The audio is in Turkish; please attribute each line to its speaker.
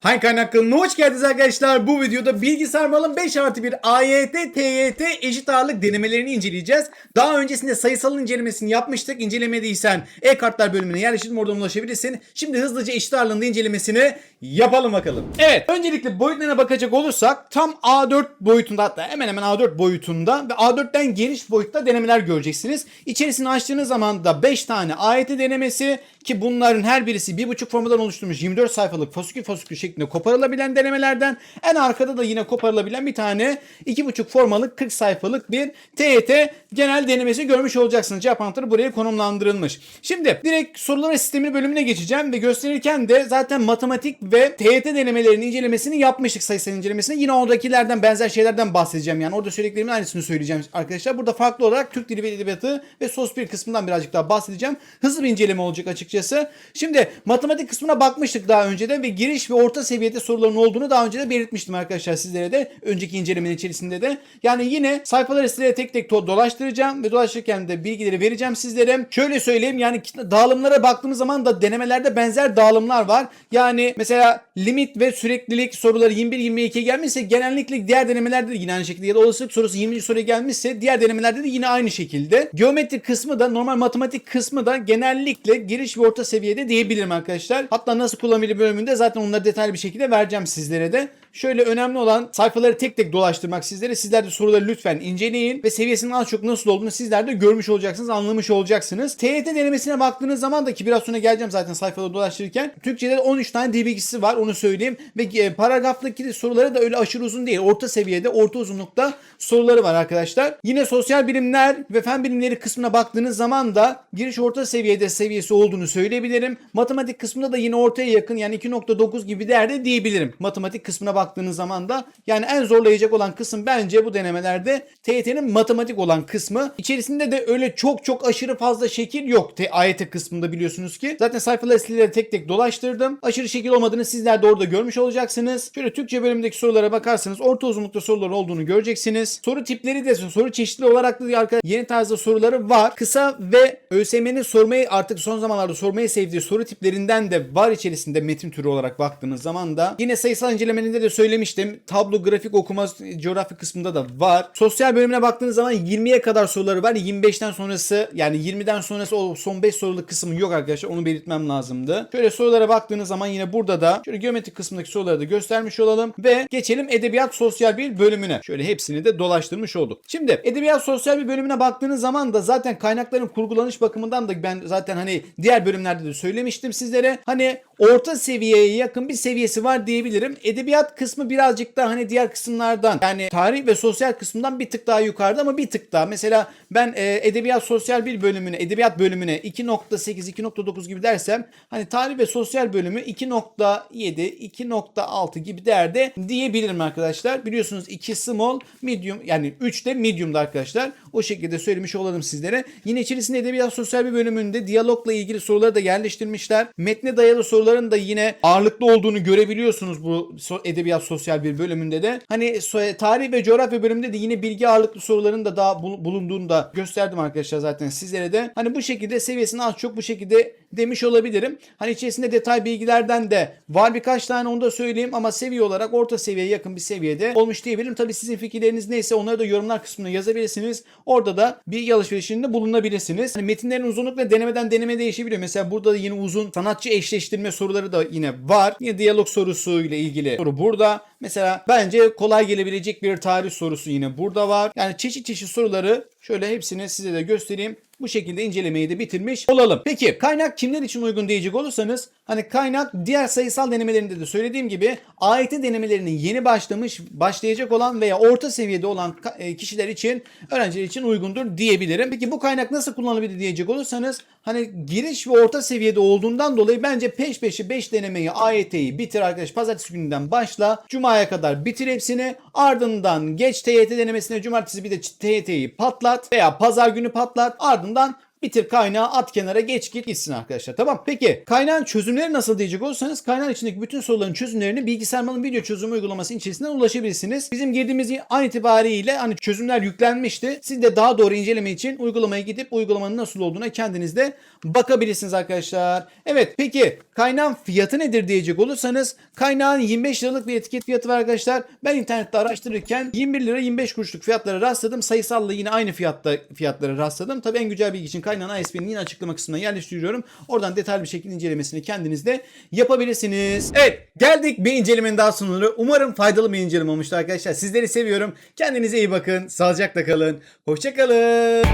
Speaker 1: Hangi kaynak hoş geldiniz arkadaşlar. Bu videoda bilgisayar malın 5 artı 1 AYT, TYT eşit ağırlık denemelerini inceleyeceğiz. Daha öncesinde sayısal incelemesini yapmıştık. İncelemediysen e-kartlar bölümüne yerleştirdim oradan ulaşabilirsin. Şimdi hızlıca eşit ağırlığında incelemesini yapalım bakalım. Evet öncelikle boyutlarına bakacak olursak tam A4 boyutunda hatta hemen hemen A4 boyutunda ve A4'ten geniş boyutta denemeler göreceksiniz. İçerisini açtığınız zaman da 5 tane AYT denemesi ki bunların her birisi 1.5 formadan oluşturulmuş 24 sayfalık fasikül fasikül şeklinde koparılabilen denemelerden en arkada da yine koparılabilen bir tane 2.5 formalık 40 sayfalık bir TYT genel denemesi görmüş olacaksınız. Cevap anahtarı buraya konumlandırılmış. Şimdi direkt sorular sistemi bölümüne geçeceğim ve gösterirken de zaten matematik ve TYT denemelerinin incelemesini yapmıştık sayısal incelemesini. Yine oradakilerden benzer şeylerden bahsedeceğim. Yani orada söylediklerimin aynısını söyleyeceğim arkadaşlar. Burada farklı olarak Türk Dili ve Edebiyatı ve sos bir kısmından birazcık daha bahsedeceğim. Hızlı bir inceleme olacak açıkçası. Şimdi matematik kısmına bakmıştık daha önceden ve giriş ve orta seviyede soruların olduğunu daha önce de belirtmiştim arkadaşlar sizlere de. Önceki incelemenin içerisinde de. Yani yine sayfaları sizlere tek tek dolaştıracağım ve dolaşırken de bilgileri vereceğim sizlere. Şöyle söyleyeyim yani dağılımlara baktığımız zaman da denemelerde benzer dağılımlar var. Yani mesela limit ve süreklilik soruları 21-22'ye gelmişse genellikle diğer denemelerde de yine aynı şekilde ya da olasılık sorusu 20. soruya gelmişse diğer denemelerde de yine aynı şekilde. Geometri kısmı da normal matematik kısmı da genellikle giriş ve orta seviyede diyebilirim arkadaşlar. Hatta nasıl kullanılır bölümünde zaten onları detaylı bir şekilde vereceğim sizlere de. Şöyle önemli olan sayfaları tek tek dolaştırmak sizlere. Sizler de soruları lütfen inceleyin ve seviyesinin az çok nasıl olduğunu sizler de görmüş olacaksınız, anlamış olacaksınız. TYT denemesine baktığınız zaman da ki biraz sonra geleceğim zaten sayfaları dolaştırırken. Türkçe'de 13 tane dil bilgisi var onu söyleyeyim. Ve e, paragraftaki soruları da öyle aşırı uzun değil. Orta seviyede, orta uzunlukta soruları var arkadaşlar. Yine sosyal bilimler ve fen bilimleri kısmına baktığınız zaman da giriş orta seviyede seviyesi olduğunu söyleyebilirim. Matematik kısmında da yine ortaya yakın yani 2.9 gibi bir değerde diyebilirim. Matematik kısmına baktığınız zaman da yani en zorlayacak olan kısım bence bu denemelerde TYT'nin matematik olan kısmı. İçerisinde de öyle çok çok aşırı fazla şekil yok. AYT kısmında biliyorsunuz ki. Zaten sayfaları sizlere tek tek dolaştırdım. Aşırı şekil olmadığını sizler de orada görmüş olacaksınız. Şöyle Türkçe bölümündeki sorulara bakarsanız orta uzunlukta sorular olduğunu göreceksiniz. Soru tipleri de soru çeşitli olarak da arkadaşlar yeni tarzda soruları var. Kısa ve ÖSYM'nin sormayı artık son zamanlarda sormayı sevdiği soru tiplerinden de var içerisinde metin türü olarak baktığınız zaman da yine sayısal incelemelerinde de söylemiştim. Tablo, grafik okuma, coğrafya kısmında da var. Sosyal bölümüne baktığınız zaman 20'ye kadar soruları var. 25'ten sonrası yani 20'den sonrası o son 5 soruluk kısmı yok arkadaşlar. Onu belirtmem lazımdı. Şöyle sorulara baktığınız zaman yine burada da şöyle geometrik kısmındaki soruları da göstermiş olalım ve geçelim edebiyat sosyal bir bölümüne. Şöyle hepsini de dolaştırmış olduk. Şimdi edebiyat sosyal bir bölümüne baktığınız zaman da zaten kaynakların kurgulanış bakımından da ben zaten hani diğer bölümlerde de söylemiştim sizlere. Hani orta seviyeye yakın bir seviyesi var diyebilirim. Edebiyat kısmı birazcık daha hani diğer kısımlardan yani tarih ve sosyal kısmından bir tık daha yukarıda ama bir tık daha. Mesela ben e, edebiyat sosyal bir bölümüne, edebiyat bölümüne 2.8, 2.9 gibi dersem hani tarih ve sosyal bölümü 2.7, 2.6 gibi derde diyebilirim arkadaşlar. Biliyorsunuz 2 small, medium yani 3 de medium'da arkadaşlar. O şekilde söylemiş olalım sizlere. Yine içerisinde edebiyat sosyal bir bölümünde diyalogla ilgili soruları da yerleştirmişler. Metne dayalı soruların da yine ağırlıklı olduğunu görebiliyorsunuz bu edebiyat sosyal bir bölümünde de. Hani tarih ve coğrafya bölümünde de yine bilgi ağırlıklı soruların da daha bul- bulunduğunu da gösterdim arkadaşlar zaten sizlere de. Hani bu şekilde seviyesini az çok bu şekilde demiş olabilirim. Hani içerisinde detay bilgilerden de var birkaç tane onu da söyleyeyim ama seviye olarak orta seviyeye yakın bir seviyede olmuş diyebilirim. Tabii sizin fikirleriniz neyse onları da yorumlar kısmına yazabilirsiniz. Orada da bilgi alışverişinde bulunabilirsiniz. Hani metinlerin uzunlukla denemeden deneme değişebiliyor. Mesela burada da yine uzun sanatçı eşleştirme soruları da yine var. Yine diyalog sorusu ile ilgili soru burada. Mesela bence kolay gelebilecek bir tarih sorusu yine burada var. Yani çeşit çeşit soruları şöyle hepsini size de göstereyim. Bu şekilde incelemeyi de bitirmiş olalım. Peki kaynak kimler için uygun diyecek olursanız hani kaynak diğer sayısal denemelerinde de söylediğim gibi AYT denemelerinin yeni başlamış, başlayacak olan veya orta seviyede olan e, kişiler için, öğrenciler için uygundur diyebilirim. Peki bu kaynak nasıl kullanılabilir diyecek olursanız hani giriş ve orta seviyede olduğundan dolayı bence peş peşe 5 denemeyi AYT'yi bitir arkadaş. Pazartesi gününden başla. Cuma'ya kadar bitir hepsini. Ardından geç TYT denemesine cumartesi bir de TYT'yi patlat veya pazar günü patlat. Ardından bitir kaynağı at kenara geç git gitsin arkadaşlar. Tamam. Peki kaynağın çözümleri nasıl diyecek olursanız kaynağın içindeki bütün soruların çözümlerini bilgisayar malın video çözümü uygulaması içerisinden ulaşabilirsiniz. Bizim girdiğimiz an itibariyle hani çözümler yüklenmişti. Siz de daha doğru inceleme için uygulamaya gidip uygulamanın nasıl olduğuna kendiniz de bakabilirsiniz arkadaşlar. Evet peki kaynağın fiyatı nedir diyecek olursanız kaynağın 25 liralık bir etiket fiyatı var arkadaşlar. Ben internette araştırırken 21 lira 25 kuruşluk fiyatlara rastladım. Sayısalla yine aynı fiyatta fiyatlara rastladım. Tabii en güncel bilgi için kaynağın ISB'nin yine açıklama kısmına yerleştiriyorum. Oradan detaylı bir şekilde incelemesini kendiniz de yapabilirsiniz. Evet geldik bir incelemenin daha sonuna. Umarım faydalı bir inceleme olmuştu arkadaşlar. Sizleri seviyorum. Kendinize iyi bakın. Sağlıcakla kalın. Hoşçakalın.